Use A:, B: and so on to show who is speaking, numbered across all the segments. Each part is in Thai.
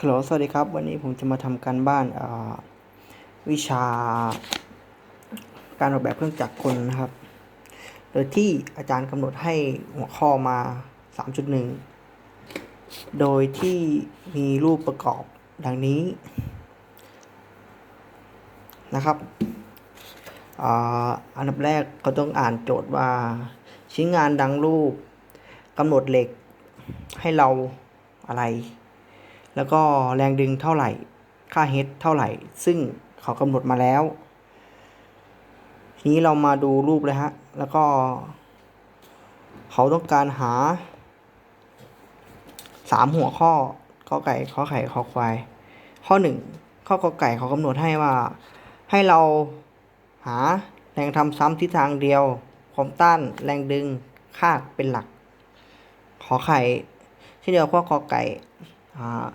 A: ฮัลโหลสวัสดีครับ วันนี้ผมจะมาทำการบ้านวิชา การออกแบบเครื่องจักรกลนะครับ โดยที่อาจารย์กำหนดให้หัวข้อมา 3.1 โดยที่มีรูปประกอบดังนี้นะครับอันดับแรกเขาต้องอ่านโจทย์ว่า ชิ้นงานดังรูปกำหนดเหล็กให้เราอะไร แล้วก็แรงดึงเท่าไหร่ ค่าเฮดเท่าไหร่ ซึ่งเขากำหนดมาแล้ว ทีนี้เรามาดูรูปเลยฮะ แล้วก็ เขาต้องการหาสามหัวข้อกอไก่ข้อไข่ข้อควาย ข้อหนึ่งข้อกอไก่เขากำหนดให้ว่า ให้เราหาแรงทำซ้ำทิศทางเดียว ความต้านแรงดึงคาดเป็นหลัก ขอไข่ที่เดียวข้อกอไก่อ่า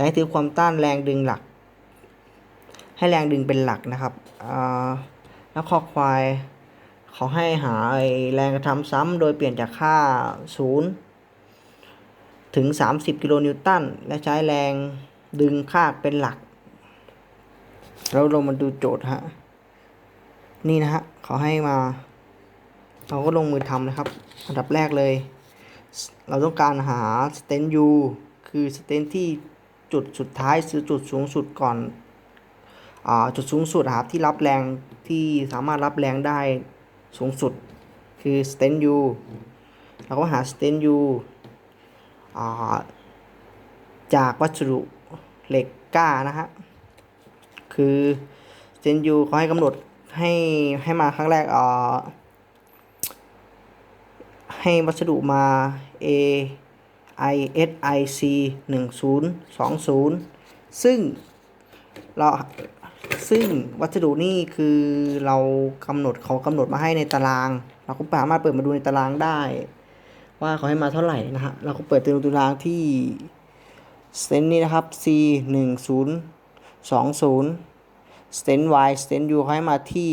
A: แต่ให้ถือความต้านแรงดึงหลัก ให้แรงดึงเป็นหลักนะครับแล้วข้อควายเขาให้หาแรงกระทำซ้ำโดยเปลี่ยนจากค่า 0 ถึง 30 กิโลนิวตัน และใช้แรงดึงค่าเป็นหลักแล้วเรามาดูโจทย์ฮะ นี่นะฮะเขาให้มา เราก็ลงมือทำนะครับ อันดับแรกเลย เราต้องการหาสเตนยูคือสเตนที่ จุดสุดท้ายคือจุดสูงสุดก่อนอจุดสูงสุดครับที่รับแรงที่สามารถรับแรงได้สูงสุดคือสเตนยูเราก็หาสเตนยูจากวัสดุเหล็กก้านะฮะคือสเตนยูเขาให้กำหนดให้ให้มาครั้งแรกอ่าให้วัสดุมา A I S I C 1 0 2 0 ซึ่งเราซึ่งวัสดุนี่คือเรากำหนดเขากำหนดมาให้ในตาราง เราก็สามารถเปิดมาดูในตารางได้ ว่าเขาให้มาเท่าไหร่นะฮะเราก็เปิดดูตารางที่สเตนนี่นะครับ C 1 0 2 0สเตน Y สเตน U เขาให้มาที่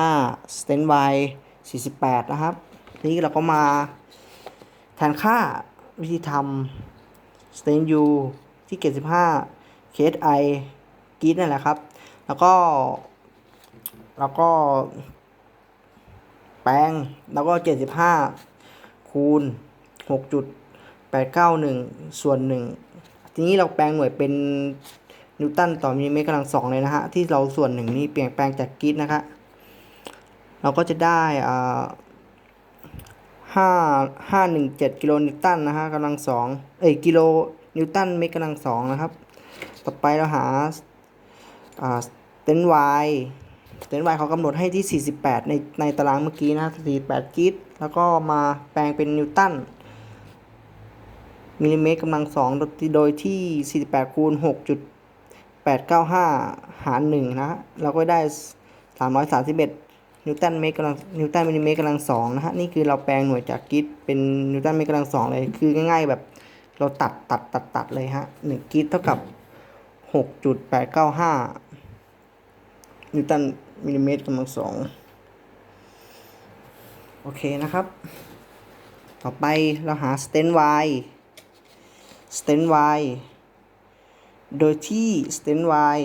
A: 75สเตน Y 48 นะครับ นี้เราก็มาแทนค่า วิธีทำ stain u ที่75 case i กีดนั่นแหละครับ แล้วก็ แล้วก็ แปลง แล้วก็ 75 คูณ 6.891 ส่วน 1 ทีนี้เราแปลงหน่วยเป็นนิวตันต่อมิลลิเมตรกำลังสองเลยนะฮะ ที่เราส่วนหนึ่งนี่เปลี่ยนแปลงจากกีดนะคะ เราก็จะได้อ่า ห้าห้าหนึ่งเจ็ดกิโลนิวตันนะฮะกำลังสองเอ้ยกิโลนิวตันเมตรกำลังสองนะครับ ต่อไปเราหาอ่าเตนวายเตนวายเขากำหนดให้ที่ 48 ในในตารางเมื่อกี้นะ48กิตแล้วก็มาแปลงเป็นนิวตันมิลลิเมตรกำลังสองโดยที่ 48คูณ6.895 หาร1นะฮะเราก็ได้ 331 นิวตันเมตรกำลังนิวตันมิลลิเมตรกำลังสองนะฮะนี่คือเราแปลงหน่วยจากกิตเป็นนิวตันเมตรกำลังสองเลยคือง่ายๆแบบเราตัดตัดตัดตัดเลยฮะหนึ่งกิตเท่ากับหกจุดแปดเก้าห้านิวตันมิลลิเมตรกำลังสองโอเคนะครับ ต่อไปเราหาสเตน y สเตน y โดยที่สเตน y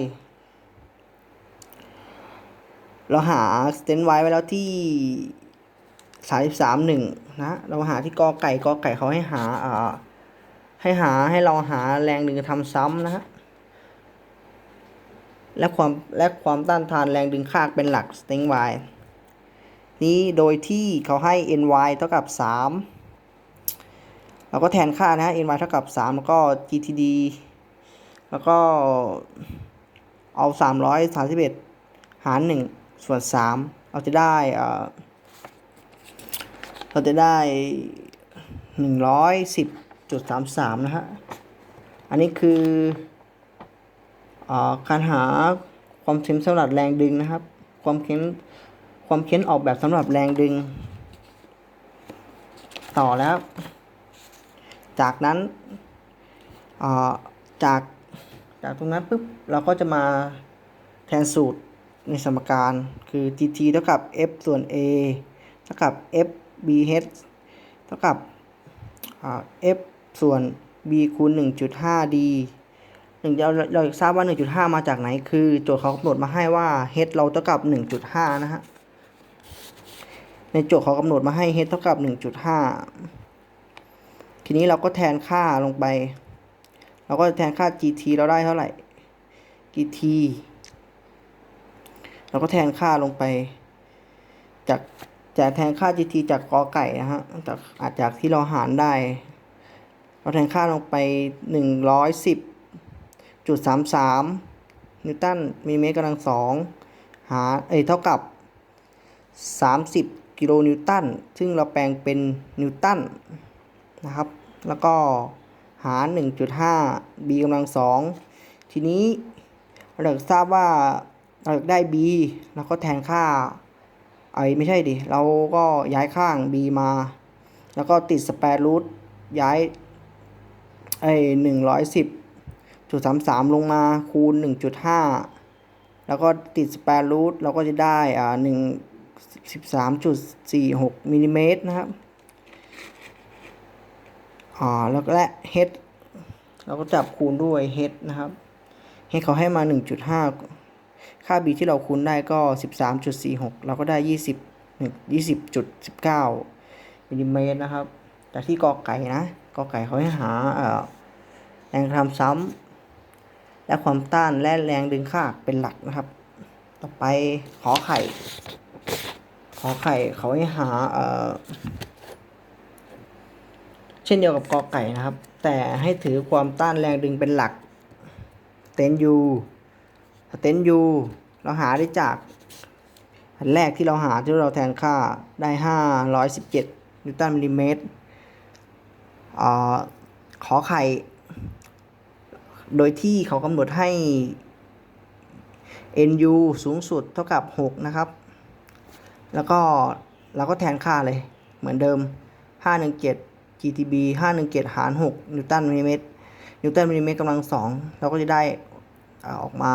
A: เราหาสเตนไว้ไว้แล้วที่สามสามหนึ่งนะ เราหาที่กอไก่กอไก่เขาให้หาอ่าให้หาให้เราหาแรงดึงกระทำซ้ำนะฮะและความและความต้านทานแรงดึงคาดเป็นหลักสเตนไวนี้โดยที่เขาให้ ny เท่ากับ 3 เราก็แทนค่านะฮะ ny เท่ากับ 3 แล้วก็ gtd แล้วก็เอา 331 หาร 1 ส่วน 3 เราจะได้เราจะได้ 110.33 นะฮะ อันนี้คืออการหาความเข็นสำหรับแรงดึงนะครับ ความเข็นความเข็นออกแบบสำหรับแรงดึง ต่อแล้ว จากนั้นจากจากตรงนั้นปุ๊บเราก็จะมาแทนสูตร ในสมการคือ tt เท่ากับ f ส่วน a เท่ากับ f bh เท่ากับ f ส่วน b คูณ 1.5d หนึ่งเราเราอยากทราบว่า 1.5 มาจากไหน คือโจทย์เขากำหนดมาให้ว่า h เราเท่ากับ 1.5 นะฮะ ในโจทย์เขากำหนดมาให้ h เท่ากับ 1.5 ทีนี้เราก็แทนค่าลงไป เราก็แทนค่า gt เราได้เท่าไหร่ gt เราก็แทนค่าลงไป จากจากแทนค่า gt จากกอไก่นะฮะจากอาจจากที่เราหารได้ เราแทนค่าลงไป 110จุดสามสามนิวตันมิลลิเมตรกำลังสองหาเอ้ยเท่ากับ 30 กิโลนิวตัน ซึ่งเราแปลงเป็นนิวตันนะครับ แล้วก็หาร 1.5 b กำลังสอง ทีนี้เราทราบว่า เราอยากได้ b เราก็แทนค่าไอ้ไม่ใช่ดิ เราก็ย้ายข้าง b มา แล้วก็ติดสแปรรูทย้ายไอ้หนึ่งร้อยสิบจุดสามสามลงมาคูณหนึ่งจุดห้าแล้วก็ติดสแปรรูทเราก็จะได้อ่าหนึ่งสิบสามจุดสี่หกมิลลิเมตรนะครับอ่าแล้วก็และ h เราก็จับคูณด้วย h นะครับ h เขาให้มาหนึ่งจุดห้า ค่า b ที่เราคูณได้ก็สิบสามจุดสี่หกเราก็ได้ยี่สิบหนึ่งยี่สิบจุดสิบเก้ามิลลิเมตรนะครับจากที่กอไก่นะกอไก่เขาให้หาแรงทำซ้ำและความต้านและแรงดึงค่าเป็นหลักนะครับ ต่อไปขอไข่ ขอไข่เขาให้หาเอ่อเช่นเดียวกับกอไก่นะครับ แต่ให้ถือความต้านแรงดึงเป็นหลัก เต็นยู สเตนยูเราหาได้จากอันแรกที่เราหาที่เราแทนค่าได้ห้าร้อยสิบเจ็ดนิวตันมิลลิเมตรอ่าขอไข่ โดยที่เขากำหนดให้ NU สูงสุดเท่ากับ 6 นะครับ แล้วก็เราก็แทนค่าเลย เหมือนเดิม 517 GTB 517 หาร 6 นิวตันมิลลิเมตร นิวตันมิลลิเมตรกำลัง 2 เราก็จะได้ ออกมา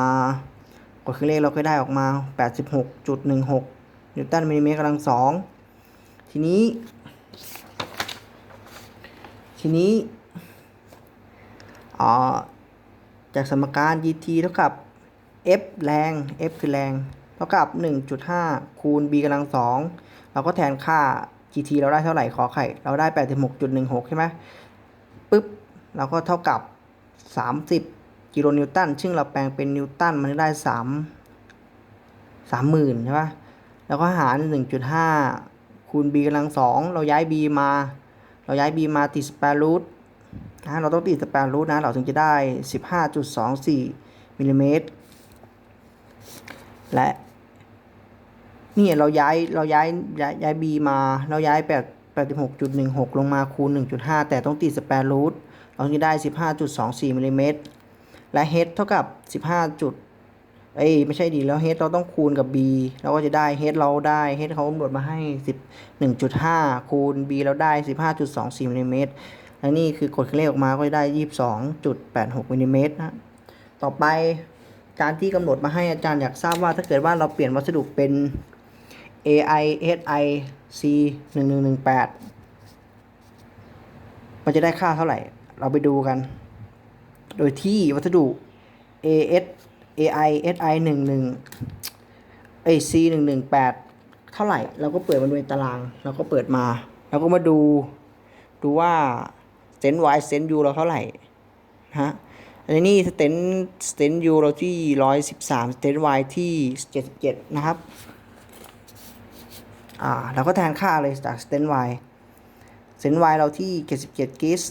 A: กดเครื่องเลขเราก็ได้ออกมา 86.16 นิวตันมิลลิเมตรกำลังสองทีนี้ ทีนี้อ่าจากสมการ gt เท่ากับ f แรง f คือแรง เท่ากับ 1.5 คูณ b กำลังสองเราก็แทนค่า gt เราได้เท่าไหร่ขอไข่ เราได้ 86.16 ใช่ไหมปึ๊บ เราก็เท่ากับ 30 กิโลนิวตันซึ่งเราแปลงเป็นนิวตันมันได้3สามหมื่นใช่ปะแล้วก็หารหนึ่งจุดห้าคูณ b กำลังสองเราย้าย b มา เราย้าย b มาติดสแปรรูทนะเราต้องติดสแปรรูทนะ เราถึงจะได้สิบห้าจุดสองสี่มิลลิเมตร และนี่เราย้ายเราย้ายย้ายย้าย b มา เราย้ายแปดแปดสิบหกจุดหนึ่งหกลงมาคูณหนึ่งจุดห้าแต่ต้องติดสแปรรูทเราจะได้สิบห้าจุดสองสี่มิลลิเมตร และ h เท่ากับสิบห้าจุดเอ้ยไม่ใช่ดีแล้ว h เราต้องคูณกับ b เราก็จะได้ h เราได้ h เขากำหนดมาให้ 11.5 คูณ b เราได้ 15.24มิลลิเมตรและนี่คือกดเลขออกมาก็จะได้ 22.86มิลลิเมตรนะต่อไปการที่กำหนดมาให้อาจารย์อยากทราบว่าถ้าเกิดว่าเราเปลี่ยนวัสดุเป็น AI SI C 1118 มันจะได้ค่าเท่าไหร่ เราไปดูกัน โดยที่วัสดุ AS AI SI 1 1 AC 1 1 8 เท่าไหร่ เราก็เปิดมาดูในตาราง เราก็เปิดมา เราก็มาดู ดูว่าเซน Y เซน U เราเท่าไหร่ฮะอันนี้สเตนสเตน U เราที่113สเตน Y ที่77นะครับ อ่าเราก็แทนค่าเลยจากสเตน Y เซน Y เราที่77กิส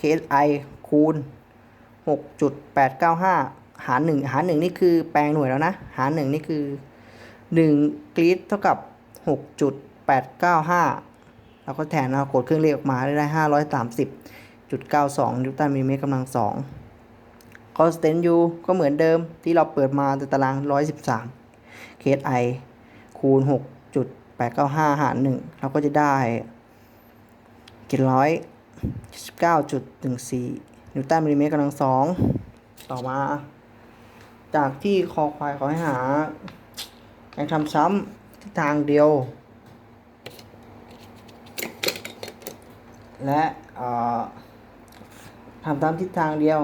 A: KSI คูณ 6.895 หาร 1 หาร 1 นี่คือแปลงหน่วยแล้วนะ หาร 1 นี่คือ 1กรีดเท่ากับ 6.895 เราก็แทนเรากดเครื่องเลขออกมาได้ 530.92 นิวตันมิลลิเมตรกำลัง2ก็สเตนยูก็เหมือนเดิมที่เราเปิดมาในตาราง 113 KSI คูณ 6.895 หาร 1 เราก็จะได้799.14 นิวตันมิลลิเมตรกำลังสองต่อมา จากที่คอควายเขาให้หาแรงทำซ้ำทิศทางเดียว และทำตามทิศทางเดียว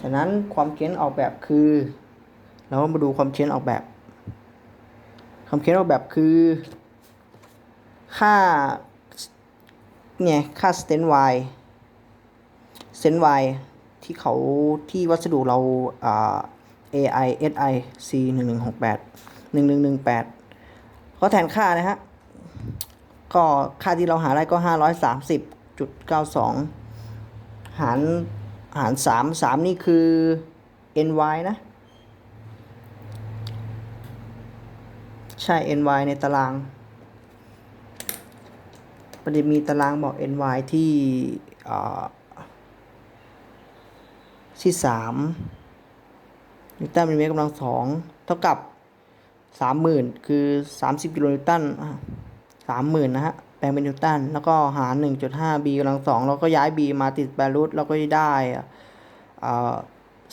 A: ฉะนั้นความเค้นออกแบบคือ เรามาดูความเค้นออกแบบ ความเค้นออกแบบคือ ค่า เนี่ย ค่าสเตนไว stent y stent y ที่เขาที่วัสดุเราอ่า AI SI C 1 1 6 8 1 1 1 8ก็แทนค่านะฮะ ก็ค่าที่เราหาได้ก็ 530.92 หารหาร 3 3 นี่คือ ny นะ ใช่ ny ในตารางประเด็นมีตารางบอก ny ที่อ่า ที่สามนิวตันมิลลิเมตรกำลังสองเท่ากับสามหมื่นคือสามสิบกิโลนิวตันสามหมื่นนะฮะแปลงเป็นนิวตันแล้วก็หารหนึ่งจุดห้า b กำลังสองแล้วก็ย้าย b มาติดแปรรูทแล้วก็ได้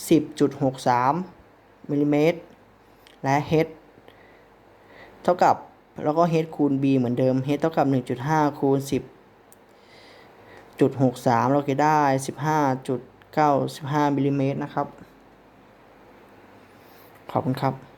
A: สิบจุดหกสามมิลลิเมตรและ h เท่ากับแล้วก็ h คูณ b เหมือนเดิม h เท่ากับ 1.5 คูณ 10จุด63 เราจะได้ 95มิลลิเมตรนะครับ ขอบคุณครับ